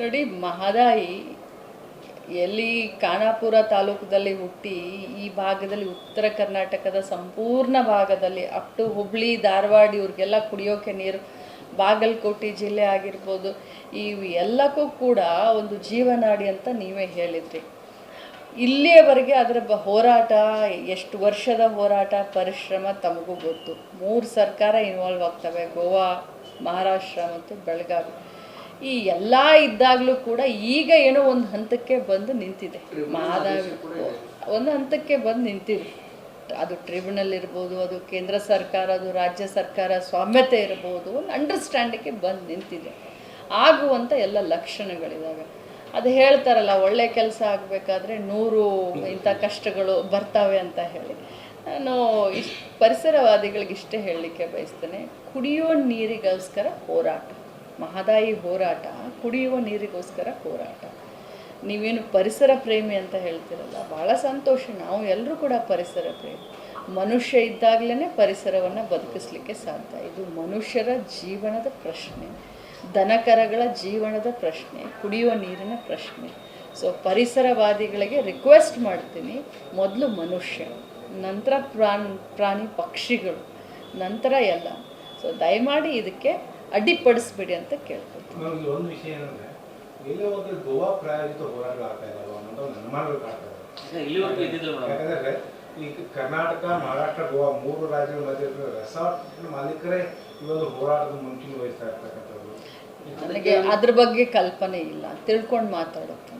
ನೋಡಿ, ಮಹದಾಯಿ ಎಲ್ಲಿ ಖಾನಾಪುರ ತಾಲೂಕದಲ್ಲಿ ಹುಟ್ಟಿ, ಈ ಭಾಗದಲ್ಲಿ ಉತ್ತರ ಕರ್ನಾಟಕದ ಸಂಪೂರ್ಣ ಭಾಗದಲ್ಲಿ ಅಪ್ ಟು ಹುಬ್ಳಿ, ಧಾರವಾಡ ಇವ್ರಿಗೆಲ್ಲ ಕುಡಿಯೋಕೆ ನೀರು, ಬಾಗಲಕೋಟೆ ಜಿಲ್ಲೆ ಆಗಿರ್ಬೋದು, ಈ ಎಲ್ಲಕ್ಕೂ ಕೂಡ ಒಂದು ಜೀವನಾಡಿ ಅಂತ ನೀವೇ ಹೇಳಿದ್ರಿ. ಇಲ್ಲಿಯವರೆಗೆ ಅದರ ಬ ಹೋರಾಟ, ಎಷ್ಟು ವರ್ಷದ ಹೋರಾಟ, ಪರಿಶ್ರಮ ತಮಗೂ ಗೊತ್ತು. ಮೂರು ಸರ್ಕಾರ ಇನ್ವಾಲ್ವ್ ಆಗ್ತವೆ, ಗೋವಾ, ಮಹಾರಾಷ್ಟ್ರ ಮತ್ತು ಬೆಳಗಾವಿ. ಈ ಎಲ್ಲ ಇದ್ದಾಗಲೂ ಕೂಡ ಈಗ ಏನೋ ಒಂದು ಹಂತಕ್ಕೆ ಬಂದು ನಿಂತಿದೆ. ಮಾದಾವಿ ಒಂದು ಹಂತಕ್ಕೆ ಬಂದು ನಿಂತಿದೆ. ಅದು ಟ್ರಿಬ್ಯುನಲ್ ಇರ್ಬೋದು ಅದು ಕೇಂದ್ರ ಸರ್ಕಾರ ಅದು ರಾಜ್ಯ ಸರ್ಕಾರ ಸ್ವಾಮ್ಯತೆ ಇರ್ಬೋದು ಒಂದು ಅಂಡರ್ಸ್ಟ್ಯಾಂಡಿಂಗ್ಗೆ ಬಂದು ನಿಂತಿದೆ. ಆಗುವಂಥ ಎಲ್ಲ ಲಕ್ಷಣಗಳಿದ್ದಾವೆ ಅದು ಹೇಳ್ತಾರಲ್ಲ ಒಳ್ಳೆ ಕೆಲಸ ಆಗಬೇಕಾದ್ರೆ ನೂರು ಇಂಥ ಕಷ್ಟಗಳು ಬರ್ತವೆ ಅಂತ ಹೇಳಿ. ನಾನು ಇಷ್ಟು ಪರಿಸರವಾದಿಗಳಿಗೆ ಇಷ್ಟೇ ಹೇಳಲಿಕ್ಕೆ ಬಯಸ್ತೇನೆ ಕುಡಿಯೋ ನೀರಿಗೋಸ್ಕರ ಹೋರಾಟ. ಮಹದಾಯಿ ಹೋರಾಟ, ಕುಡಿಯುವ ನೀರಿಗೋಸ್ಕರ ಹೋರಾಟ. ನೀವೇನು ಪರಿಸರ ಪ್ರೇಮಿ ಅಂತ ಹೇಳ್ತಿರಲ್ಲ ಭಾಳ ಸಂತೋಷ. ನಾವು ಎಲ್ಲರೂ ಕೂಡ ಪರಿಸರ ಪ್ರೇಮಿ. ಮನುಷ್ಯ ಇದ್ದಾಗಲೇ ಪರಿಸರವನ್ನು ಬದುಕಿಸ್ಲಿಕ್ಕೆ ಸಾಧ್ಯ. ಇದು ಮನುಷ್ಯರ ಜೀವನದ ಪ್ರಶ್ನೆ. ದನಕರಗಳ ಜೀವನದ ಪ್ರಶ್ನೆ. ಕುಡಿಯುವ ನೀರಿನ ಪ್ರಶ್ನೆ. ಸೊ ಪರಿಸರವಾದಿಗಳಿಗೆ ರಿಕ್ವೆಸ್ಟ್ ಮಾಡ್ತೀನಿ, ಮೊದಲು ಮನುಷ್ಯ, ನಂತರ ಪ್ರಾಣಿ ಪ್ರಾಣಿ ಪಕ್ಷಿಗಳು, ನಂತರ ಎಲ್ಲ. ಸೊ ದಯಮಾಡಿ ಇದಕ್ಕೆ ಅಡ್ಡಿಪಡಿಸ್ಬೇಡಿ ಅಂತ ಕೇಳ್ಕೊತೀನಿ ಈಗ ಕರ್ನಾಟಕ ಮಹಾರಾಷ್ಟ್ರ ಗೋವಾ ಮೂರು ರಾಜ್ಯಗಳ ಮಧ್ಯೆ ರೆಸಾರ್ಟ್ ಮಾಲೀಕರೇ ಒಂದು ಹೋರಾಟದ ಮುಂಚೂಣಿ ವಹಿಸ್ತಾ ಇರ್ತಕ್ಕಂಥದ್ದು ನನಗೆ ಅದ್ರ ಬಗ್ಗೆ ಕಲ್ಪನೆ ಇಲ್ಲ. ತಿಳ್ಕೊಂಡು ಮಾತಾಡೋದು.